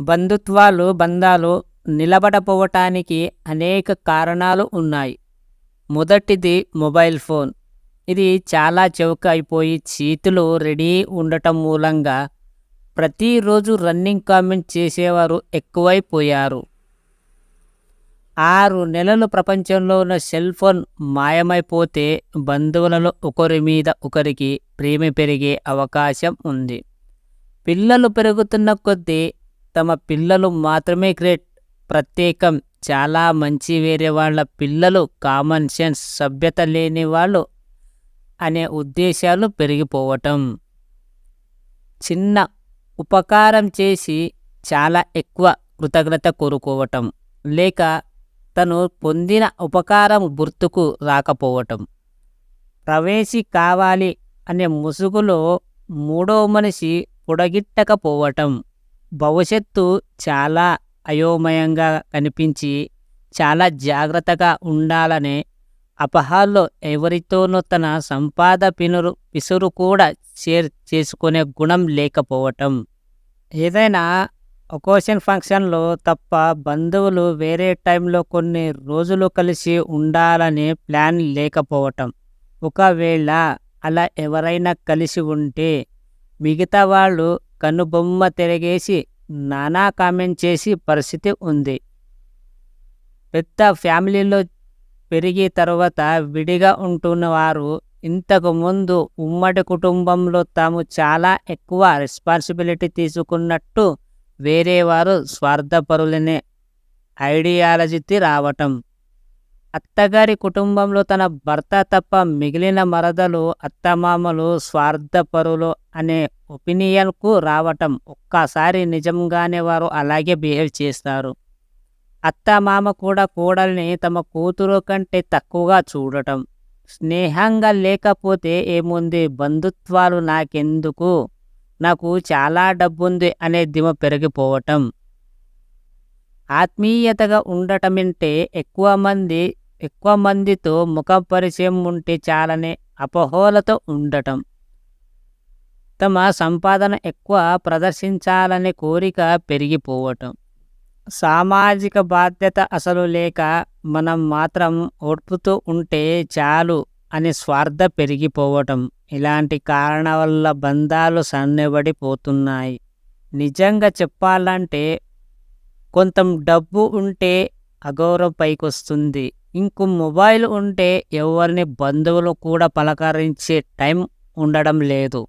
బంధుత్వాలు బంధాలు నిలబడపోవటానికి అనేక కారణాలు ఉన్నాయి. మొదటిది మొబైల్ ఫోన్. ఇది చాలా చౌక అయిపోయి చేతులు రెడీ ఉండటం మూలంగా ప్రతిరోజు రన్నింగ్ కామెంట్ చేసేవారు ఎక్కువైపోయారు. ఆరు నెలలు ప్రపంచంలో ఉన్న సెల్ ఫోన్ మాయమైపోతే బంధువులలో ఒకరి మీద ఒకరికి ప్రేమ పెరిగే అవకాశం ఉంది. పిల్లలు పెరుగుతున్న కొద్దీ తమ పిల్లలు మాత్రమే గ్రేట్. ప్రత్యేకం చాలా మంచి వేరే వాళ్ళ పిల్లలు కామన్ సెన్స్ సభ్యత లేని వాళ్ళు అనే ఉద్దేశాలు పెరిగిపోవటం. చిన్న ఉపకారం చేసి చాలా ఎక్కువ కృతజ్ఞత కోరుకోవటం. లేక తను పొందిన ఉపకారం గుర్తుకు రాకపోవటం. ప్రవేశి కావాలి అనే ముసుగులో మూడో మనిషి పొడగిట్టకపోవటం. భవిష్యత్తు చాలా అయోమయంగా కనిపించి చాలా జాగ్రత్తగా ఉండాలనే అపహాల్లో ఎవరితోనూ తన సంపాద పినురు పిసురు కూడా షేర్ చేసుకునే గుణం లేకపోవటం. ఏదైనా ఒకోషన్ ఫంక్షన్లో తప్ప బంధువులు వేరే టైంలో కొన్ని రోజులు కలిసి ఉండాలనే ప్లాన్ లేకపోవటం. ఒకవేళ అలా ఎవరైనా కలిసి ఉంటే మిగతా వాళ్ళు కనుబొమ్మ తిరిగేసి నానా కామెంట్ చేసి పరిస్థితి ఉంది. పెద్ద ఫ్యామిలీలో పెరిగి తర్వాత విడిగా ఉంటున్న వారు ఇంతకు ముందు ఉమ్మడి కుటుంబంలో తాము చాలా ఎక్కువ రెస్పాన్సిబిలిటీ తీసుకున్నట్టు వేరేవారు స్వార్థపరులనే ఐడియాలజీ రావటం. అత్తగారి కుటుంబంలో తన భర్త తప్ప మిగిలిన మరదలు అత్తమామలు స్వార్థపరులు అనే ఒపీనియన్కు రావటం ఒక్కసారి నిజంగానే వారు అలాగే బిహేవ్ చేస్తారు. అత్తమామ కూడా కోడల్ని తమ కూతురు కంటే తక్కువగా చూడటం. స్నేహంగా లేకపోతే ఏముంది? బంధుత్వాలు నాకెందుకు? నాకు చాలా డబ్బుంది అనే దిమ పెరిగిపోవటం. ఆత్మీయతగా ఉండటమంటే ఎక్కువ మంది ఎక్కువ మందితో ముఖ పరిచయం ఉంటే చాలనే అపోహలతో ఉండటం. తమ సంపాదన ఎక్కువ ప్రదర్శించాలనే కోరిక పెరిగిపోవటం. సామాజిక బాధ్యత అసలు లేక మనం మాత్రం ఓడ్పుతూ ఉంటే చాలు అనే స్వార్థ పెరిగిపోవటం. ఇలాంటి కారణాల వల్ల బంధాలు సన్నబడిపోతున్నాయి. నిజంగా చెప్పాలంటే కొంత డబ్బు ఉంటే అగౌరవం పైకొస్తుంది. ఇంకో మొబైల్ ఉంటే ఎవరిని బంధువులు కూడా పలకరించే టైం ఉండడం లేదు.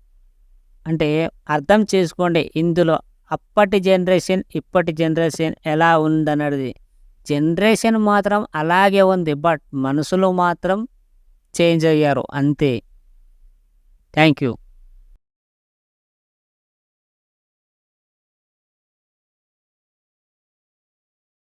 అంటే అర్థం చేసుకోండి ఇందులో అప్పటి జనరేషన్ ఇప్పటి జనరేషన్ ఎలా ఉందన్నది. జనరేషన్ మాత్రం అలాగే ఉంది బట్ మనసులో మాత్రం చేంజ్ అయ్యారు అంతే. Thank you.